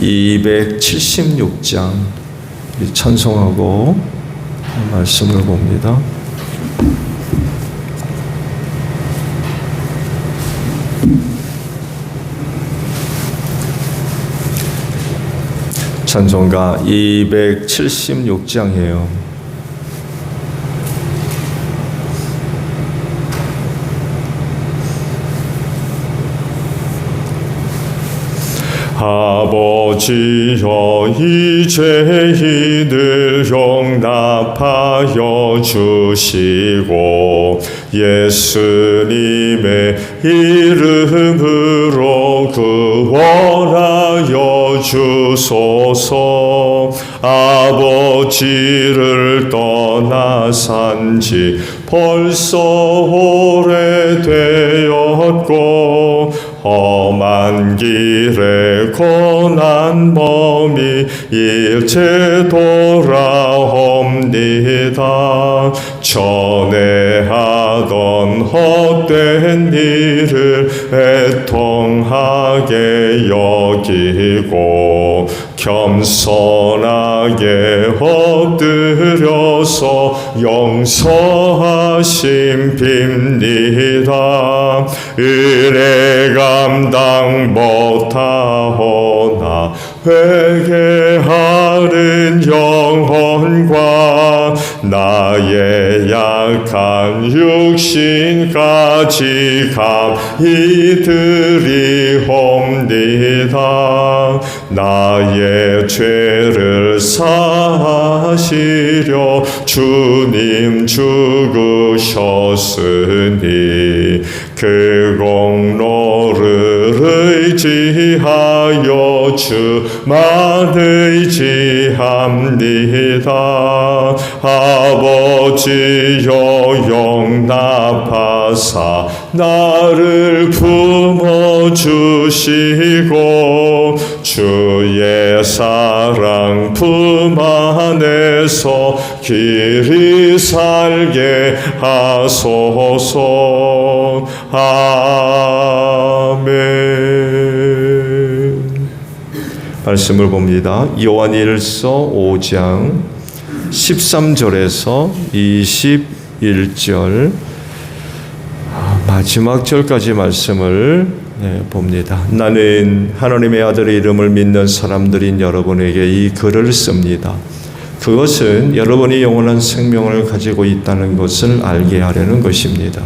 276장 찬송하고 말씀을 봅니다. 찬송가 276장이에요. 아버지여 이 죄인을 용납하여 주시고 예수님의 이름으로 구원하여 주소서. 아버지를 떠나 산지 벌써 오래되었고 험한 길에 고난 범이 일체 돌아옵니다. 전에 하던 헛된 일을 애통하게 여기고 겸손하게 엎드려서 용서하심 빕니다. 은혜 감당 못하오나 회개하는 영혼과 나의 약한 육신까지 감히 드리옵니다. 나의 죄를 사하시려 주님 죽으셨으니 그 공로를 의지하여 주만 의지합니다. 아버지여 용납하사 나를 품어주시고 주의 사랑 품 안에서 길이 살게 하소서. 아멘. 말씀을 봅니다. 요한일서 5장 13절에서 21절 마지막 절까지 말씀을 네, 봅니다. 나는 하나님의 아들의 이름을 믿는 사람들인 여러분에게 이 글을 씁니다. 그것은 여러분이 영원한 생명을 가지고 있다는 것을 알게 하려는 것입니다.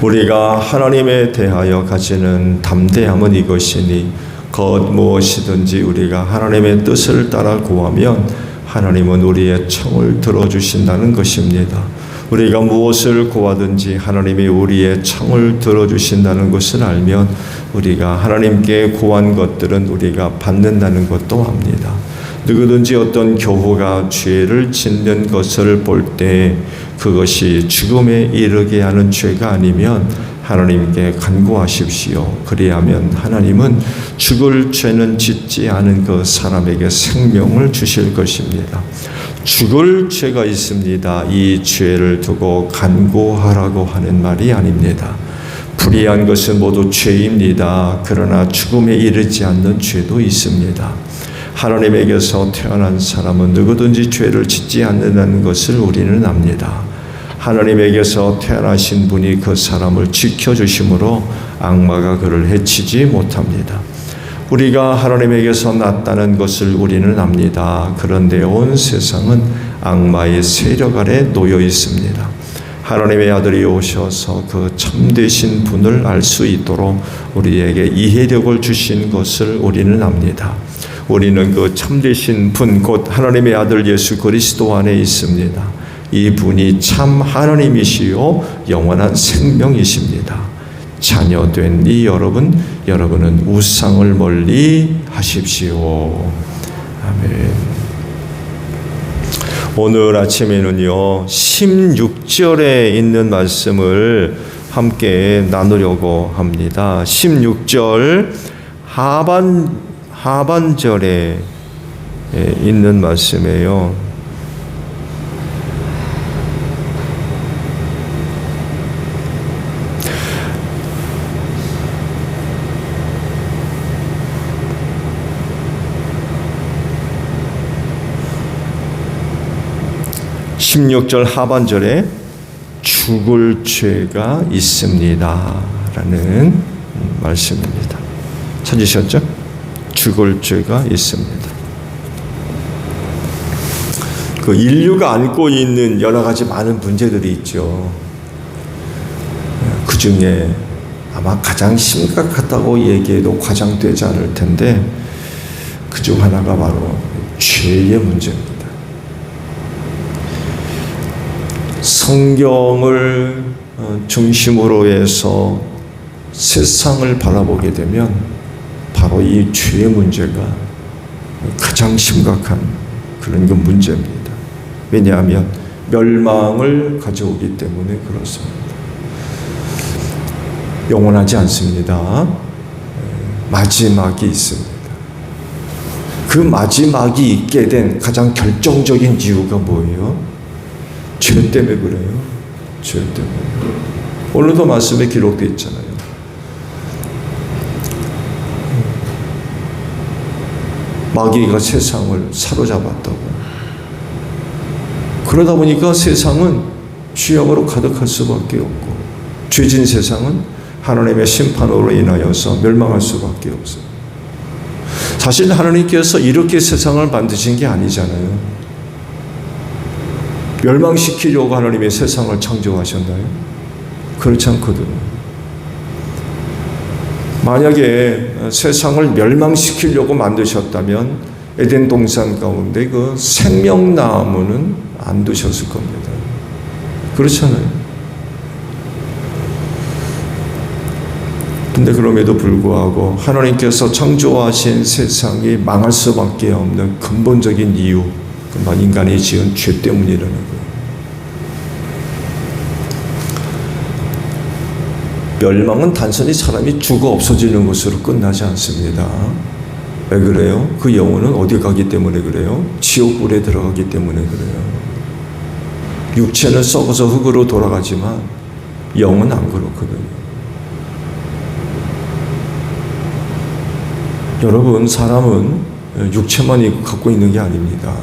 우리가 하나님에 대하여 가지는 담대함은 이것이니 겉 무엇이든지 우리가 하나님의 뜻을 따라 구하면 하나님은 우리의 청을 들어주신다는 것입니다. 우리가 무엇을 구하든지 하나님이 우리의 청을 들어주신다는 것을 알면 우리가 하나님께 구한 것들은 우리가 받는다는 것도 압니다. 누구든지 어떤 교우가 죄를 짓는 것을 볼 때 그것이 죽음에 이르게 하는 죄가 아니면 하나님께 간구하십시오. 그리하면 하나님은 죽을 죄는 짓지 않은 그 사람에게 생명을 주실 것입니다. 죽을 죄가 있습니다. 이 죄를 두고 간구하라고 하는 말이 아닙니다. 불의한 것은 모두 죄입니다. 그러나 죽음에 이르지 않는 죄도 있습니다. 하나님에게서 태어난 사람은 누구든지 죄를 짓지 않는다는 것을 우리는 압니다. 하나님에게서 태어나신 분이 그 사람을 지켜주심으로 악마가 그를 해치지 못합니다. 우리가 하나님에게서 났다는 것을 우리는 압니다. 그런데 온 세상은 악마의 세력 아래 놓여 있습니다. 하나님의 아들이 오셔서 그 참되신 분을 알 수 있도록 우리에게 이해력을 주신 것을 우리는 압니다. 우리는 그 참되신 분, 곧 하나님의 아들 예수 그리스도 안에 있습니다. 이 분이 참 하나님이시요 영원한 생명이십니다. 자녀된 이 여러분, 여러분은 우상을 멀리 하십시오. 아멘. 오늘 아침에는요, 16절에 있는 말씀을 함께 나누려고 합니다. 16절 하반, 하반절에 있는 말씀이에요. (16절) 하반절에 죽을 죄가 있습니다 라는 말씀입니다 찾으셨죠? 죽을 죄가 있습니다 그 인류가 안고 있는 여러 가지 많은 문제들이 있죠 그 중에 아마 가장 심각하다고 얘기해도 과장되지 않을 텐데 그 중 하나가 바로 죄의 문제입니다. 성경을 어, 중심으로 해서 세상을 바라보게 되면 바로 이 죄의 문제가 가장 심각한 그런 그 문제입니다. 왜냐하면 멸망을 가져오기 때문에 그렇습니다. 영원하지 않습니다. 마지막이 있습니다. 그 마지막이 있게 된 가장 결정적인 이유가 뭐예요? 죄 때문에 그래요. 죄 때문에. 오늘도 말씀에 기록되어 있잖아요. 마귀가 세상을 사로잡았다고. 그러다 보니까 세상은 죄악으로 가득할 수밖에 없고, 죄진 세상은 하나님의 심판으로 인하여서 멸망할 수밖에 없어요. 사실 하나님께서 이렇게 세상을 만드신 게 아니잖아요. 멸망시키려고 하나님의 세상을 창조하셨나요? 그렇지 않거든요. 만약에 세상을 멸망시키려고 만드셨다면 에덴 동산 가운데 그 생명나무는 안 두셨을 겁니다. 그렇잖아요. 근데 그럼에도 불구하고 하나님께서 창조하신 세상이 망할 수밖에 없는 근본적인 이유, 그만 인간이 지은 죄 때문이라는 거예요. 멸망은 단순히 사람이 죽어 없어지는 것으로 끝나지 않습니다. 왜 그래요? 그 영혼은 어디 가기 때문에 그래요? 지옥불에 들어가기 때문에 그래요. 육체는 썩어서 흙으로 돌아가지만 영은 안 그렇거든요. 여러분, 사람은 육체만 갖고 있는 게 아닙니다.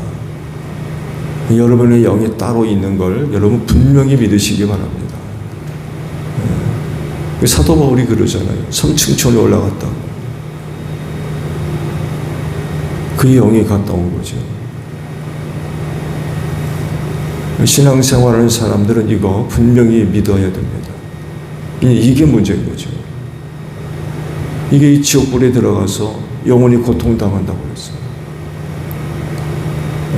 여러분의 영이 따로 있는 걸 여러분 분명히 믿으시기 바랍니다. 그 사도 바울이 그러잖아요. 성층천에 올라갔다고. 그 영이 갔다 온 거죠. 신앙생활하는 사람들은 이거 분명히 믿어야 됩니다. 이게 문제인 거죠. 이게 이 지옥불에 들어가서 영원히 고통당한다고 했어요.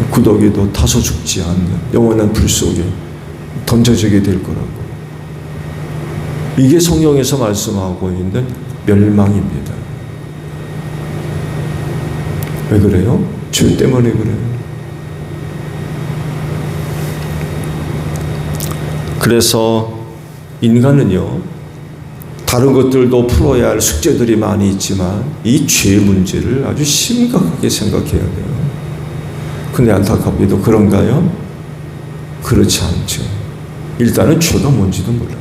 구더기도 타서 죽지 않는 영원한 불 속에 던져지게 될 거라고. 이게 성경에서 말씀하고 있는 멸망입니다. 왜 그래요? 죄 때문에 그래요. 그래서 인간은요, 다른 것들도 풀어야 할 숙제들이 많이 있지만 이 죄 문제를 아주 심각하게 생각해야 돼요. 근데 안타깝게도 그런가요? 그렇지 않죠. 일단은 죄가 뭔지도 몰라요.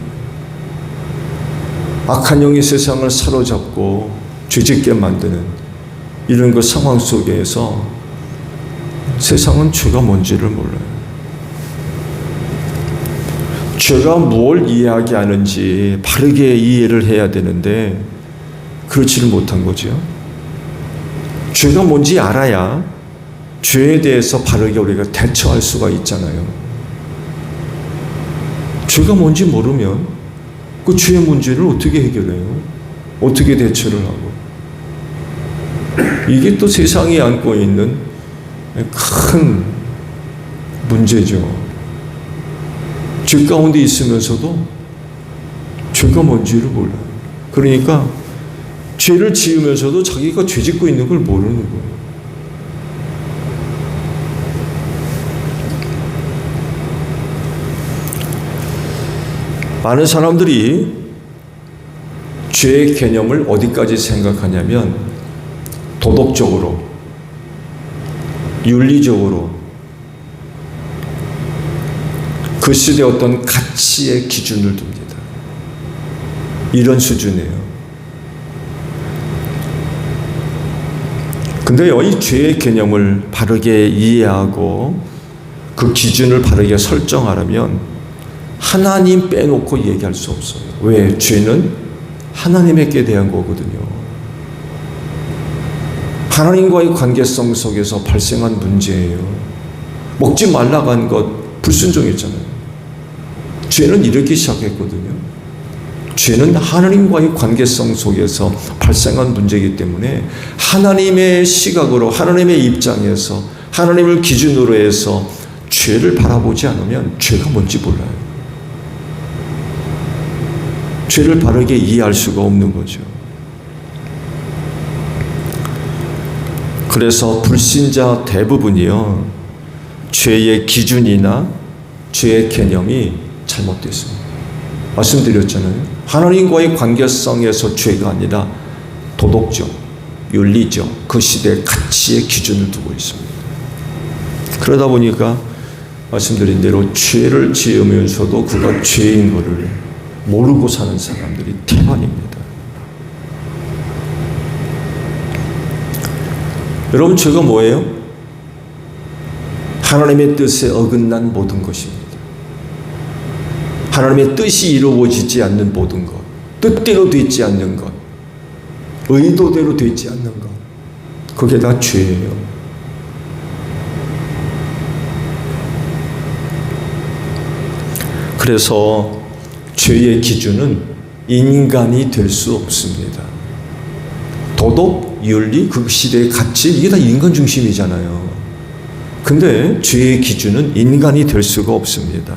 악한 영이 세상을 사로잡고 죄짓게 만드는 이런 그 상황 속에서 세상은 죄가 뭔지를 몰라요. 죄가 뭘 이해하게 하는지 바르게 이해를 해야 되는데 그렇지를 못한 거죠. 죄가 뭔지 알아야 죄에 대해서 바르게 우리가 대처할 수가 있잖아요. 죄가 뭔지 모르면 그 죄의 문제를 어떻게 해결해요? 어떻게 대처를 하고? 이게 또 세상이 안고 있는 큰 문제죠. 죄 가운데 있으면서도 죄가 뭔지를 몰라요. 그러니까 죄를 지으면서도 자기가 죄 짓고 있는 걸 모르는 거예요. 많은 사람들이 죄의 개념을 어디까지 생각하냐면 도덕적으로, 윤리적으로, 그 시대 어떤 가치의 기준을 둡니다. 이런 수준이에요. 근데요, 이 죄의 개념을 바르게 이해하고 그 기준을 바르게 설정하려면 하나님 빼놓고 얘기할 수 없어요. 왜? 죄는 하나님에게 대한 거거든요. 하나님과의 관계성 속에서 발생한 문제예요. 먹지 말라고 한 것 불순종했잖아요. 죄는 이렇게 시작했거든요. 죄는 하나님과의 관계성 속에서 발생한 문제이기 때문에 하나님의 시각으로 하나님의 입장에서 하나님을 기준으로 해서 죄를 바라보지 않으면 죄가 뭔지 몰라요. 죄를 바르게 이해할 수가 없는 거죠. 그래서 불신자 대부분이요, 죄의 기준이나 죄의 개념이 잘못됐습니다. 말씀드렸잖아요. 하나님과의 관계성에서 죄가 아니라 도덕적, 윤리적, 그 시대의 가치의 기준을 두고 있습니다. 그러다 보니까 말씀드린 대로 죄를 지으면서도 그가 죄인 것을 모르고 사는 사람들이 태반입니다. 여러분, 죄가 뭐예요? 하나님의 뜻에 어긋난 모든 것입니다. 하나님의 뜻이 이루어지지 않는 모든 것, 뜻대로 되지 않는 것, 의도대로 되지 않는 것, 그게 다 죄예요. 그래서 죄의 기준은 인간이 될 수 없습니다. 도덕, 윤리, 그 시대의 가치, 이게 다 인간 중심이잖아요. 근데 죄의 기준은 인간이 될 수가 없습니다.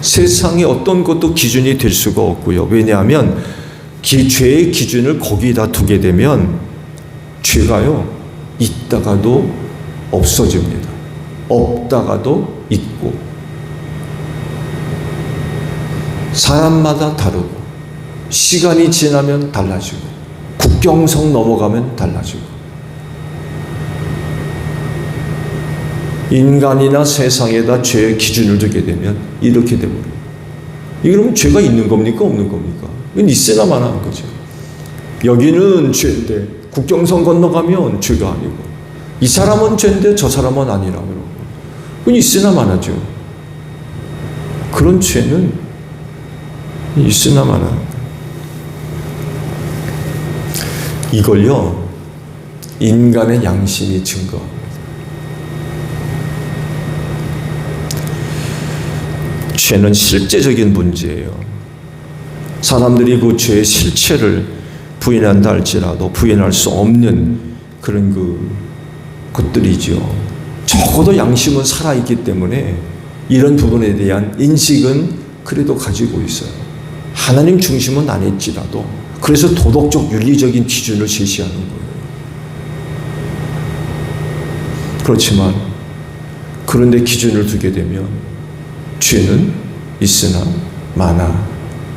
세상의 어떤 것도 기준이 될 수가 없고요. 왜냐하면 기, 죄의 기준을 거기다 두게 되면 죄가요, 있다가도 없어집니다. 없다가도 있고. 사람마다 다르고, 시간이 지나면 달라지고, 국경성 넘어가면 달라지고, 인간이나 세상에다 죄의 기준을 두게 되면 이렇게 돼버려요. 이 그러면 죄가 있는 겁니까? 없는 겁니까? 이건 있으나 마나 한 거죠. 여기는 죄인데 국경선 건너가면 죄가 아니고 이 사람은 죄인데 저 사람은 아니라 그러고 그건 있으나 마나죠. 그런 죄는 있으나 마나. 이걸요 인간의 양심이 증거합니다. 죄는 실제적인 문제예요. 사람들이 그 죄의 실체를 부인한다 할지라도 부인할 수 없는 그런 그 것들이죠. 적어도 양심은 살아있기 때문에 이런 부분에 대한 인식은 그래도 가지고 있어요. 하나님 중심은 안 했지라도 그래서 도덕적 윤리적인 기준을 제시하는 거예요. 그렇지만 그런데 기준을 두게 되면 죄는 있으나 많아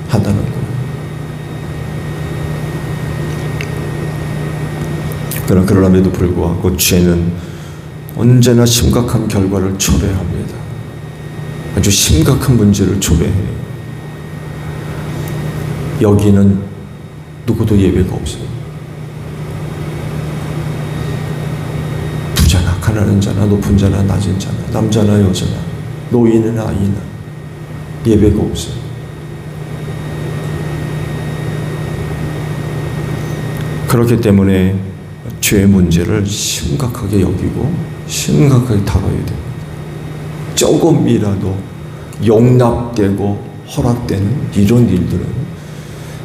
한다는 거예요. 그러나 그럼에도 불구하고 죄는 언제나 심각한 결과를 초래합니다. 아주 심각한 문제를 초래해요. 여기는 누구도 예외가 없어요. 부자나 가난한 자나 높은 자나 낮은 자나 남자나 여자나 노인이나 아이나 예배가 없어요. 그렇기 때문에 죄의 문제를 심각하게 여기고 심각하게 다뤄야 됩니다. 조금이라도 용납되고 허락되는 이런 일들은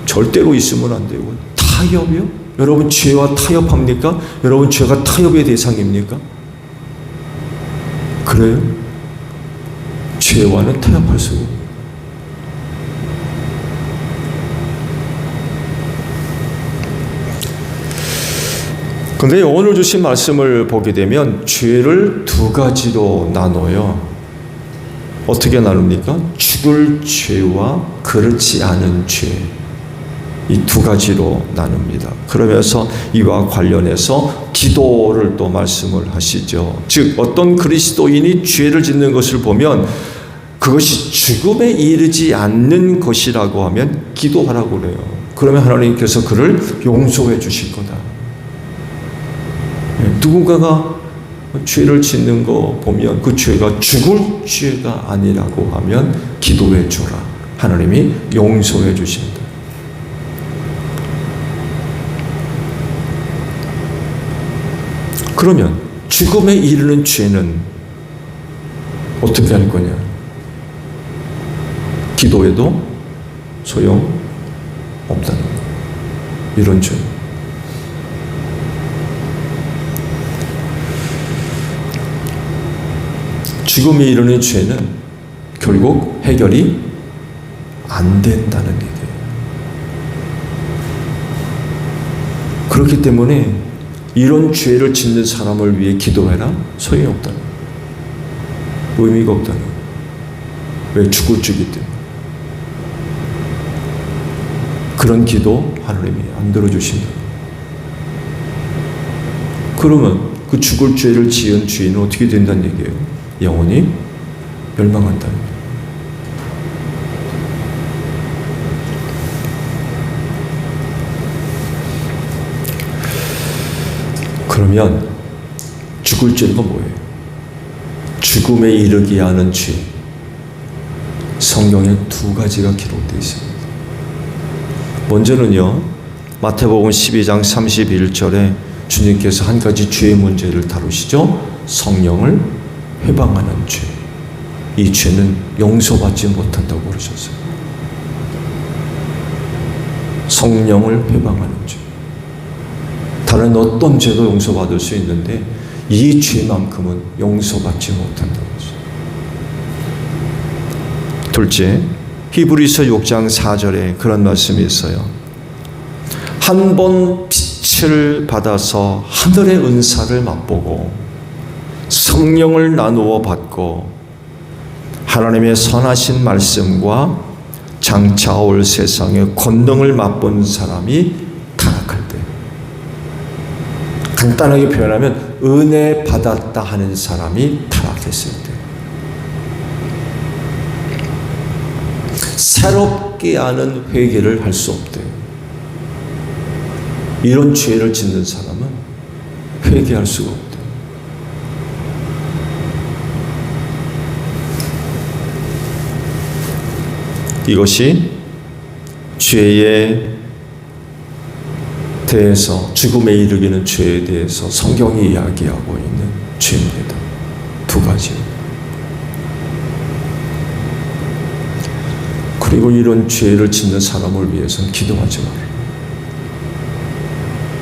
절대로 있으면 안 되고 타협이요? 여러분 죄와 타협합니까? 여러분 죄가 타협의 대상입니까? 그래요? 죄와는 타협할 수 없어요. 근데 오늘 주신 말씀을 보게 되면 죄를 두 가지로 나눠요. 어떻게 나눕니까? 죽을 죄와 그렇지 않은 죄. 이 두 가지로 나눕니다. 그러면서 이와 관련해서 기도를 또 말씀을 하시죠. 즉, 어떤 그리스도인이 죄를 짓는 것을 보면 그것이 죽음에 이르지 않는 것이라고 하면 기도하라고 그래요. 그러면 하나님께서 그를 용서해 주실 거다. 예, 누군가가 죄를 짓는 거 보면 그 죄가 죽을 죄가 아니라고 하면 기도해 주라. 하나님이 용서해 주신다. 그러면 죽음에 이르는 죄는 어떻게 할 거냐? 기도해도 소용 없다는 거. 이런 죄. 죽음에 이르는 죄는 결국 해결이 안 된다는 얘기예요. 그렇기 때문에 이런 죄를 짓는 사람을 위해 기도해라? 거예요. 의미가 거예요. 왜 죽을 죄기 때문에. 그런 기도 하나님이 안 들어주신다. 그러면 그 죽을 죄를 지은 죄인은 어떻게 된다는 얘기예요? 영원히 멸망한다는 거예요. 그러면 죽을 죄가 뭐예요? 죽음에 이르게 하는 죄. 성경에 두 가지가 기록되어 있습니다. 먼저는요, 마태복음 12장 31절에 주님께서 한 가지 죄의 문제를 다루시죠. 성령을 회방하는 죄. 이 죄는 용서받지 못한다고 그러셨어요. 성령을 회방하는 죄. 다른 어떤 죄도 용서받을 수 있는데 이 죄만큼은 용서받지 못한다고 했어요. 둘째, 히브리서 6장 4절에 그런 말씀이 있어요. 한 번 빛을 받아서 하늘의 은사를 맛보고 성령을 나누어 받고 하나님의 선하신 말씀과 장차 올 세상의 권능을 맛본 사람이 간단하게 표현하면 은혜 받았다 하는 사람이 타락했을 때 새롭게 하는 회개를 할 수 없대요. 이런 죄를 짓는 사람은 회개할 수가 없대요. 이것이 죄에 대해서 죽음에 이르기는 죄에 대해서 성경이 이야기하고 있는 죄입니다. 두 가지. 그리고 이런 죄를 짓는 사람을 위해서는 기도하지 마라.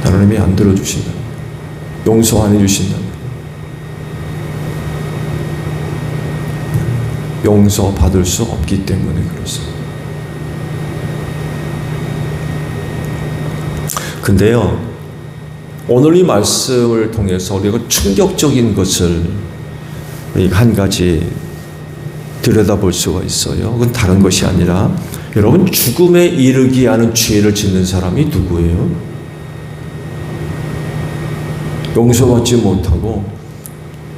하나님이 안 들어주신다. 용서 안 해주신다. 용서 받을 수 없기 때문에 그렇습니다. 근데요, 오늘 이 말씀을 통해서 우리가 충격적인 것을 한 가지 들여다볼 수가 있어요. 그건 다른 것이 아니라 여러분 죽음에 이르게 하는 죄를 짓는 사람이 누구예요? 용서받지 못하고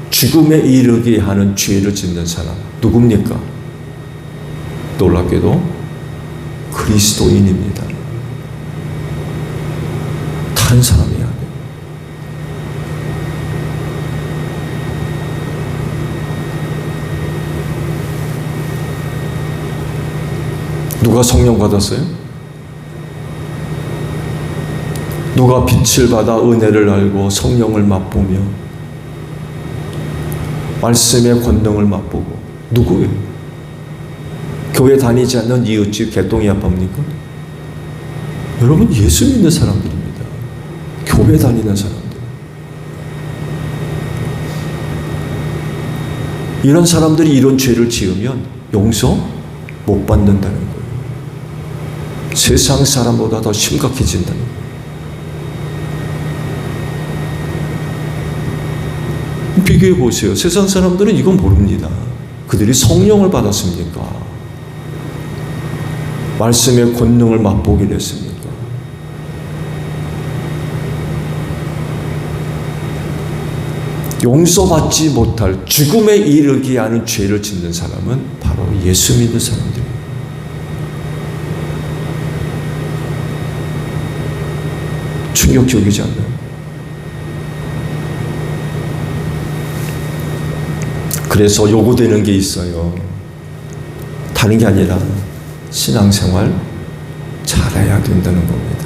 죽음에 이르게 하는 죄를 짓는 사람 누굽니까? 놀랍게도 그리스도인입니다. 다른 사람이 아니에요. 누가 성령 받았어요? 누가 빛을 받아 은혜를 알고 성령을 맛보며 말씀의 권능을 맛보고 누구예요? 교회 다니지 않는 이웃집 개똥이 아빠입니까? 여러분 예수 믿는 사람들입니다. 교회 다니는 사람들. 이런 사람들이 이런 죄를 지으면 용서 못 받는다는 거예요. 세상 사람보다 더 심각해진다는 거예요. 비교해 보세요. 세상 사람들은 이건 모릅니다. 그들이 성령을 받았습니까? 말씀의 권능을 맛보기로 했습니까? 용서받지 못할 죽음에 이르게 하는 죄를 짓는 사람은 바로 예수 믿는 사람들입니다. 충격적이지 않나요? 그래서 요구되는 게 있어요. 다른 게 아니라 신앙생활 잘해야 된다는 겁니다.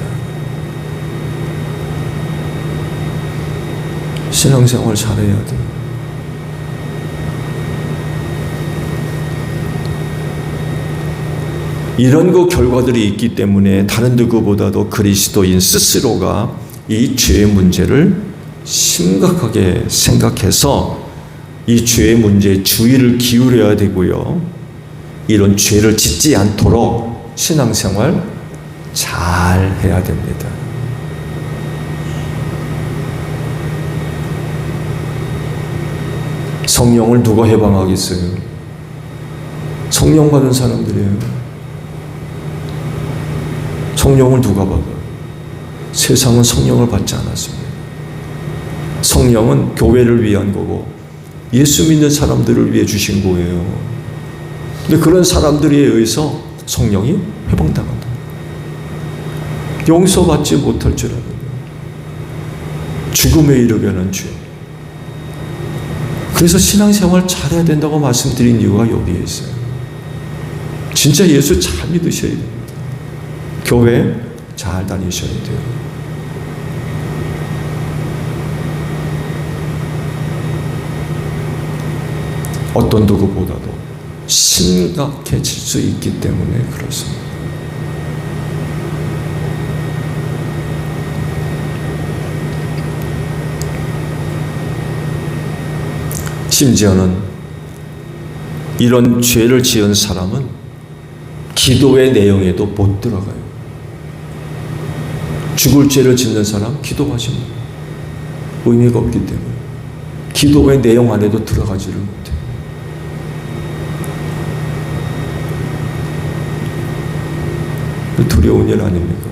신앙생활 잘해야 돼요. 이런 그 결과들이 있기 때문에 다른 누구보다도 그리스도인 스스로가 이 죄의 문제를 심각하게 생각해서 이 죄의 문제에 주의를 기울여야 되고요. 이런 죄를 짓지 않도록 신앙생활 잘 해야 됩니다. 성령을 누가 해방하겠어요? 성령 받은 사람들이에요. 성령을 누가 받아요? 세상은 성령을 받지 않았습니다. 성령은 교회를 위한 거고 예수 믿는 사람들을 위해 주신 거예요. 근데 그런 사람들에 의해서 성령이 회방당한다. 용서받지 못할 줄 아는 죽음에 이르게 하는 죄. 그래서 신앙생활 잘해야 된다고 말씀드린 이유가 여기에 있어요. 진짜 예수 잘 믿으셔야 됩니다. 교회 잘 다니셔야 돼요. 어떤 누구보다도 심각해질 수 있기 때문에 그렇습니다. 심지어는 이런 죄를 지은 사람은 기도의 내용에도 못 들어가요. 죽을 죄를 짓는 사람 기도하지 못 의미가 없기 때문에 기도의 내용 안에도 들어가지를 못해요. 두려운 일 아닙니까?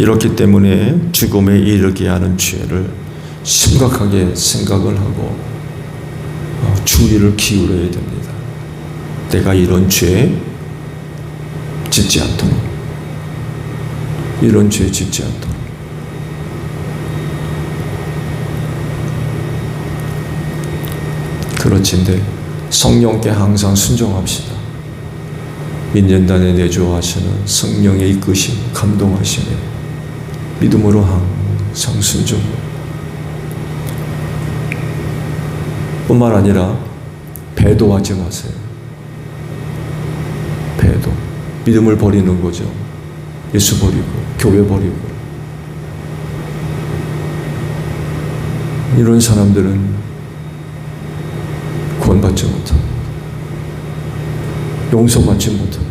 이렇기 때문에 죽음에 이르게 하는 죄를 심각하게 생각을 하고 어, 주의를 기울여야 됩니다. 내가 이런 죄 짓지 않도록 이런 죄 짓지 않도록 그렇진데 성령께 항상 순종합시다. 민년단에 내주하시는 성령의 이끄심, 감동하심에 믿음으로 항상 순종. 뿐만 아니라 배도하지 마세요. 배도. 믿음을 버리는 거죠. 예수 버리고, 교회 버리고. 이런 사람들은 구원받지 못합니다. 용서받지 못합니다.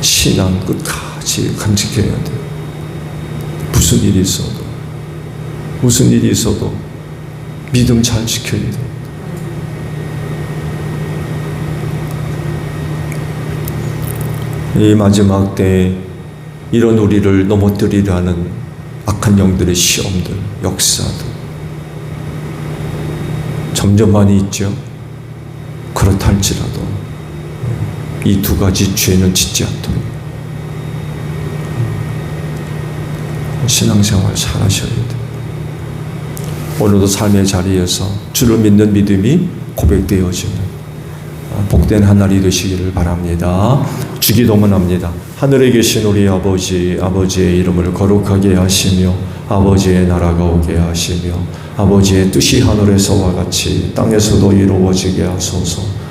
신앙 끝까지 간직해야 돼요. 무슨 일이 있어도, 무슨 일이 있어도 믿음 잘 지켜야 돼요. 이 마지막 때에 이런 우리를 넘어뜨리려는 악한 영들의 시험들, 역사들, 점점 많이 있죠. 그렇다 할지라도 이 두 가지 죄는 짓지 않도록 신앙생활 잘 하셔야 돼요. 오늘도 삶의 자리에서 주를 믿는 믿음이 고백되어지는 복된 한 날이 되시기를 바랍니다. 주기도문 합니다. 하늘에 계신 우리 아버지, 아버지의 이름을 거룩하게 하시며 아버지의 나라가 오게 하시며 아버지의 뜻이 하늘에서와 같이 땅에서도 이루어지게 하소서.